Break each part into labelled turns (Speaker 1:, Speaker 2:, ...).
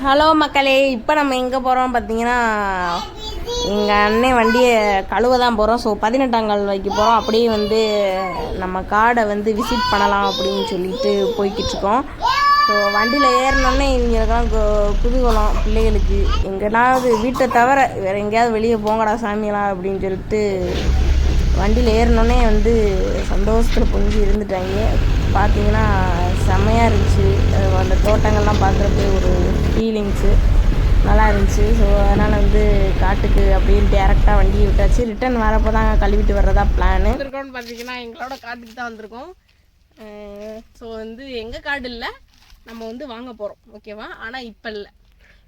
Speaker 1: Hello மக்களே இப்போ நம்ம எங்கே போகிறோம் பார்த்தீங்கன்னா எங்கள் அண்ணன் வண்டியை கழுவ தான் போகிறோம் ஸோ பதினெட்டாம் கால் வைக்க போகிறோம் அப்படியே வந்து நம்ம காடை வந்து விசிட் பண்ணலாம் அப்படின்னு சொல்லிட்டு போய்கிட்டு இருக்கோம். ஸோ வண்டியில் ஏறினோடனே இவங்களுக்கெல்லாம் கு- குதூகலம் பிள்ளைகளுக்கு எங்கேனாவது வீட்டை தவிர வேறு எங்கேயாவது வெளியே போங்கடா சாமியெல்லாம் அப்படின்னு சொல்லிட்டு வண்டியில் ஏறினோடனே வந்து சந்தோஷத்தில் பொங்கி இருந்துட்டாங்க. பார்த்தீங்கன்னா செம்மையாக இருந்துச்சு. அந்த தோட்டங்கள்லாம் பார்க்குறப்ப ஒரு ஃபீலிங்ஸு நல்லா இருந்துச்சு. ஸோ அதனால் வந்து காட்டுக்கு அப்படியே டேரெக்டாக வண்டியை விட்டாச்சு. ரிட்டன் வரப்போ தான் கழுவிட்டு வர்றதா பிளானு
Speaker 2: வந்திருக்கோம்னு பார்த்தீங்கன்னா எங்களோட காட்டுக்கு தான் வந்திருக்கோம். ஸோ வந்து எங்கள் காடு இல்லை. நம்ம வந்து வாங்க போகிறோம் ஓகேவா ஆனால் இப்போ இல்லை.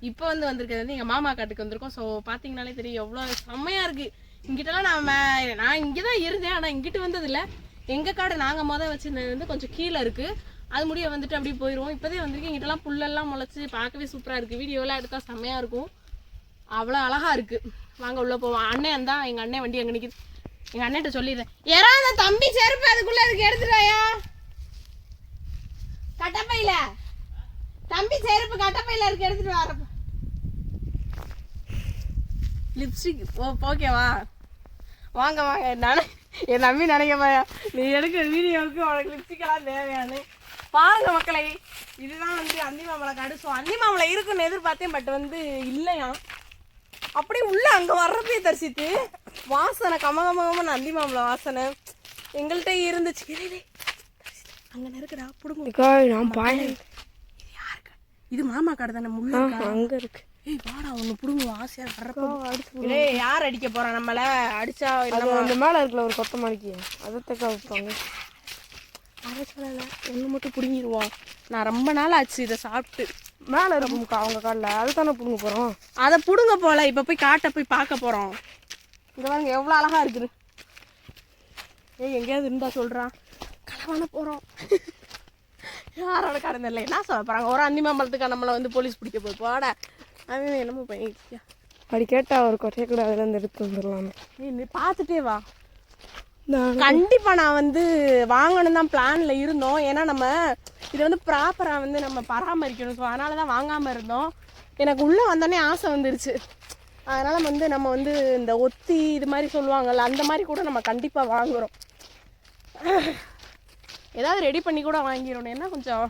Speaker 2: இப்போ வந்து வந்திருக்கிறது வந்து எங்கள் மாமா காட்டுக்கு வந்திருக்கோம். ஸோ பார்த்தீங்கனாலே தெரியும் எவ்வளோ செம்மையாக இருக்குது இங்கிட்டலாம் நம்ம நான் இங்கே தான் இருந்தேன் ஆனால் இங்கிட்டு வந்ததில்லை. எங்கள் காடு நாங்கள் மொதல் வச்சுருந்தது வந்து கொஞ்சம் கீழே இருக்குது அது முடிய வந்துட்டு அப்படியே போயிடுவோம் இப்போதே வந்துருக்கு எங்கிட்டலாம் புல்லெல்லாம் முளைச்சி பார்க்கவே சூப்பராக இருக்குது வீடியோலாம் எடுத்தால் செம்மையாக இருக்கும். அவ்வளோ அழகாக இருக்குது வாங்க உள்ளே போவோம். அண்ணன் தான் எங்கள் அண்ணன் வண்டி அங்கே நிற்கிது எங்கள் அண்ணன்ட்ட சொல்லிடுறேன். யாரா அந்த தம்பி செருப்பு அதுக்குள்ளே அதுக்கு எடுத்துடாயா கட்டப்பையில். தம்பி செருப்பு கட்டப்பையில் இருக்கு எடுத்துட்டு வரப்ப லிப்ஸ்டிக் ஓ ஓகேவா வாங்க வாங்க. நான் என் தம்பி நினைக்கப்பா நீ எடுக்கிற வீடியோவுக்கு உனக்கு லிப்ஸ்டிக்கெல்லாம் தேவையானு. பாருங்க மக்களை. இதுதான் வந்து அந்தி மாமலை காடு. ஸோ அந்தி மாமலை இருக்குன்னு எதிர்பார்த்தேன் பட் வந்து இல்லையா? அப்படியே உள்ள அங்க வர்றப்பே தரிசித்து வாசனை கம கம கமன்னு அந்தி மாமலை வாசனை எங்கள்கிட்ட இருந்துச்சு. அங்க நெருக்குடா புடுங்க.
Speaker 1: நான் பாய்
Speaker 2: இது மாமா காடு தானே முள்ள
Speaker 1: அங்கே இருக்கு.
Speaker 2: ஏய் வாடா ஒன்று புடுங்க ஆசையா வர்றப்ப. ஏய் யார் அடிக்க போறா நம்மள? அடிச்சா என்னமா.
Speaker 1: அந்த மேலே இருக்கல ஒரு கொத்த மாடிக்கு அதை தக்க வைப்பாங்க
Speaker 2: ஒன்று மட்டும் பிடுங்கிடுவோம் நான் ரொம்ப நாள் ஆச்சு இதை சாப்பிட்டு.
Speaker 1: மேலே இருக்கும் அவங்க காலில். அது தானே பிடுங்க போகிறோம்
Speaker 2: அதை புடுங்க போல இப்போ போய் காட்டை போய் பார்க்க போகிறோம் இங்க பாருங்க எவ்வளோ அழகா இருக்குது. ஏய் எங்கேயாவது இருந்தா சொல்கிறான் களவான போகிறோம் யாரோட கடந்த இல்லை என்ன சொல்ல போகிறாங்க ஒரு அந்தி மாம்பழத்துக்கு நம்மளை வந்து போலீஸ் பிடிக்க போய். போட. அவன் என்னமோ பையன்
Speaker 1: அப்படி கேட்டால் ஒரு கொட்டையை கூட அதுலேருந்து எடுத்து வந்துடலாமே.
Speaker 2: நீ நீ பார்த்துட்டே வா. கண்டிப்பா நான் வந்து வாங்கணும் தான் பிளான்ல இருந்தோம். ஏன்னா நம்ம இது வந்து ப்ராப்பரா வந்து நம்ம பராமரிக்கணும். ஸோ அதனால தான் வாங்காம இருந்தோம். எனக்கு உள்ள வந்தோடனே ஆசை வந்துருச்சு. அதனால வந்து நம்ம வந்து இந்த ஒத்தி இது மாதிரி சொல்லுவாங்கல்ல அந்த மாதிரி கூட நம்ம கண்டிப்பா வாங்குறோம். ஏதாவது ரெடி பண்ணி கூட வாங்கிடணும். என்ன கொஞ்சம்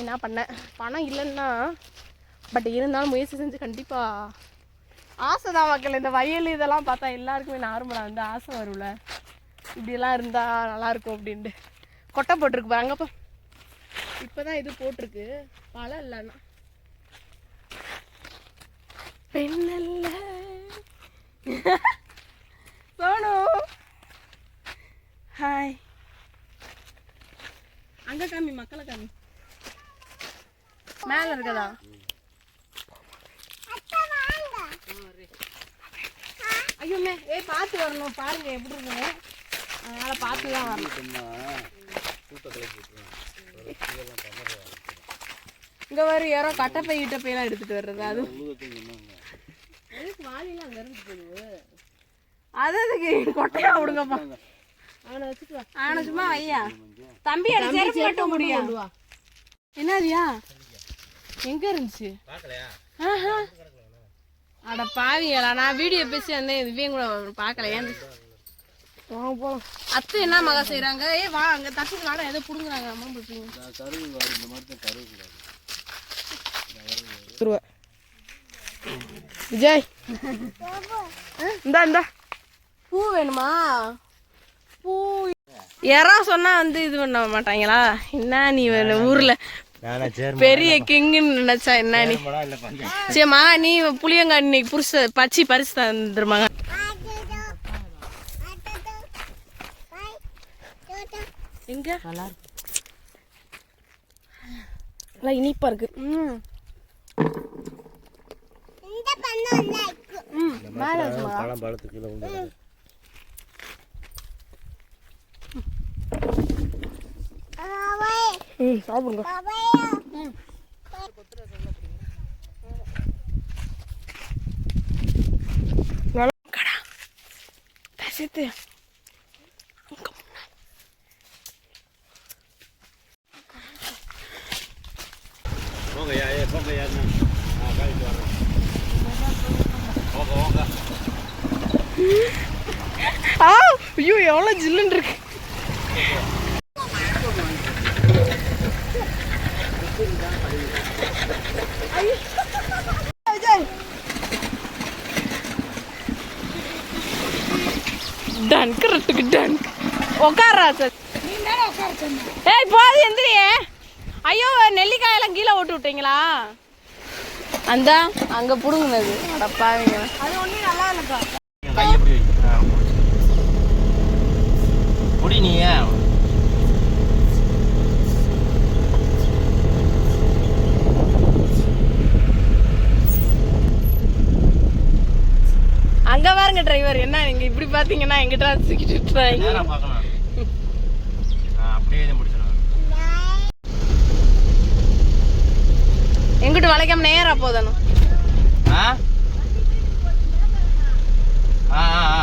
Speaker 2: என்ன பண்ண? பணம் இல்லைன்னா பட் இருந்தாலும் முயற்சி செஞ்சு கண்டிப்பாக ஆசை தான் மக்கள். இந்த வயல் இதெல்லாம் பார்த்தா எல்லாருக்குமே நார்மலாக வந்து ஆசை வரும்ல. இப்படிலாம் இருந்தால் நல்லா இருக்கும் அப்படின்ட்டு. கொட்டை போட்டிருக்கு பாருங்க அப்போ. இப்போ தான் இது போட்டிருக்கு. பழம் இல்லைன்னா. பெண்ணல்ல சோனு. ஹாய் அங்கே காமி மக்களை காமி. மேலே இருக்கதா? ஐயோ மே ஏய் பார்த்து வரணும். பாருங்க எப்படி இருக்குன்னு அதனால பார்த்து தான் வரணும் இங்க வர யாரோ கட்டப்பை கிட்டப்பையெல்லாம் எடுத்துட்டு வர்றது அது. அது அதுக்கு கொட்டையா விடுங்கப்பா. அவனை சும்மா வையா. தம்பி செருப்பு கட்ட முடியும் என்னதியா? எங்க இருந்துச்சு? ஆஹா. அட பாவிங்களா நான் வீடியோ பேசி வந்தேன் இதுவே கூட பார்க்கல ஏன்
Speaker 1: வாங்க போகலாம்
Speaker 2: அத்தை என்ன மகா செய்றாங்க? ஏய் வா அங்க தட்டுக்கு வாடா ஏதோ புடுங்குறாங்க அம்மா பிடிப்பீங்க
Speaker 1: ரூபா விஜய். இந்தா இந்தா.
Speaker 2: பூ வேணுமா? பூ. யாரா சொன்னா வந்து இது பண்ண மாட்டாங்களா? என்ன நீ ஊர்ல? பெரிய கிங்குன்னு நினைச்சா என்ன நீ? சரிம்மா நீ புளியங்கா இன்னைக்கு புருஷ பச்சி பரிசு தந்துருமாங்க எங்க?
Speaker 1: நல்லா இனிப்பா இருக்கு.
Speaker 2: ம். ம். மேல இருக்குமா?
Speaker 3: பழம் பழத்து கீழே உண்டு
Speaker 1: ம். சாப்பிடுங்க.
Speaker 2: ஆ ah, ஐயோ எவ்வளோ ஜில்லுன்னு இருக்கு. டன்க்கு ரெட்டுக்கு டன்க்கு உட்காரா சார். ஏய் போது எந்திரியே. ஐயோ நெல்லிக்காயெல்லாம் கீழே ஓட்டு விட்டீங்களா? அந்த அங்க புடுங்குனது. அடப்பாவீங்க
Speaker 3: கை எப்படி வை ஆ, புடி நீ
Speaker 2: அங்க பாருங்க டிரைவர் என்ன நீங்க இப்படி பாத்தீங்கன்னா எங்கிட்ட தூக்கிட்டு இங்கிட்டு வளைக்காம நேரா போதானு ஆ ஆ
Speaker 3: ஆ